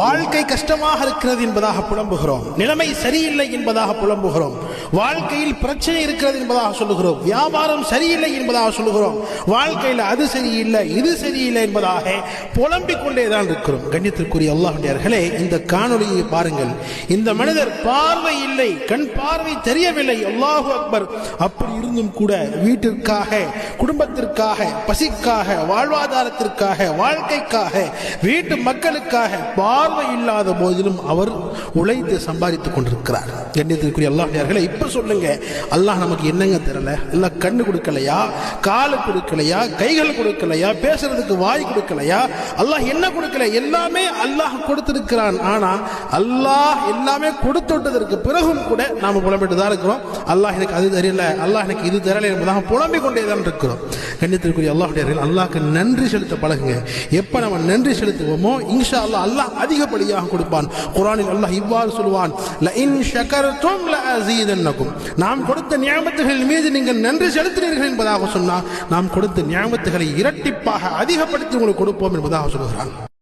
வாழ்க்கை கஷ்டமாக இருக்கிறது என்பதாக புலம்புகிறோம். நிலைமை சரியில்லை என்பதாக புலம்புகிறோம். வாழ்க்கையில் பிரச்சனை இருக்கிறது என்பதாக சொல்லுகிறோம். வியாபாரம் சரியில்லை என்பதாக சொல்லுகிறோம். வாழ்க்கையில் அது சரியில்லை இது சரியில்லை என்பதாக புலம்பிக் கொண்டேதான் இருக்கிறோம். கண்ணியத்திற்குரிய அல்லாஹுடையார்களே இந்த காணொலியை பாருங்கள். இந்த மனிதர் பார்வை இல்லை கண் பார்வை தெரியவில்லை. அல்லாஹு அக்பர். அப்படி இருந்தும் கூட வீட்டிற்காக குடும்பத்திற்காக பசிக்காக வாழ்வாதாரத்திற்காக வாழ்க்கைக்காக வீட்டு மக்களுக்காக பார்வை இல்லாத போதிலும் அவர் உழைத்து சம்பாதித்துக் கொண்டிருக்கிறார். கண்ணியத்திற்குரிய அல்லாஹ்யார்களே இப்ப சொல்லுங்க. அல்லாஹ் நமக்கு என்னங்க தரல? அல்லாஹ் கண்ணு கொடுக்கலையா? காலு கொடுக்கலையா? கைகள் கொடுக்கலையா? பேசுறதுக்கு வாய் கொடுக்கலையா? அல்லாஹ் என்ன கொடுக்கல? எல்லாமே அல்லாஹ் கொடுத்திருக்கிறான். ஆனால் அல்லாஹ் எல்லாமே கொடுத்து விட்டதற்கு பிறகும் கூட நாம் புலம்பிட்டு தான் இருக்கிறோம். அல்லாஹ் எனக்கு அது தெரியல அல்லாஹ் எனக்கு இது தெரியல என்பதாக புலம்பிக் கொண்டே தான் இருக்கிறோம். கண்ணியத்திற்குரிய அல்லாஹுடைய அல்லாஹ்க்கு நன்றி செலுத்த பழகுங்க. எப்போ நம்ம நன்றி செலுத்துவோமோ இன்ஷா அல்லாஹ் அல்லாஹ் அதிகப்படியாக கொடுப்பான். குரானில் அல்லாஹ் இவ்வாறு சொல்வான் "ல இன் ஷகர்தும் லஅஸீதன்னகும்." நாம் கொடுத்த நியாமத்துகளின் மீது நீங்கள் நன்றி செலுத்தினீர்கள் என்பதாக சொன்னால் நாம் கொடுத்த நியாமத்துகளை இரட்டிப்பாக அதிகப்படுத்தி உங்களுக்கு கொடுப்போம் என்பதாக சொல்கிறான்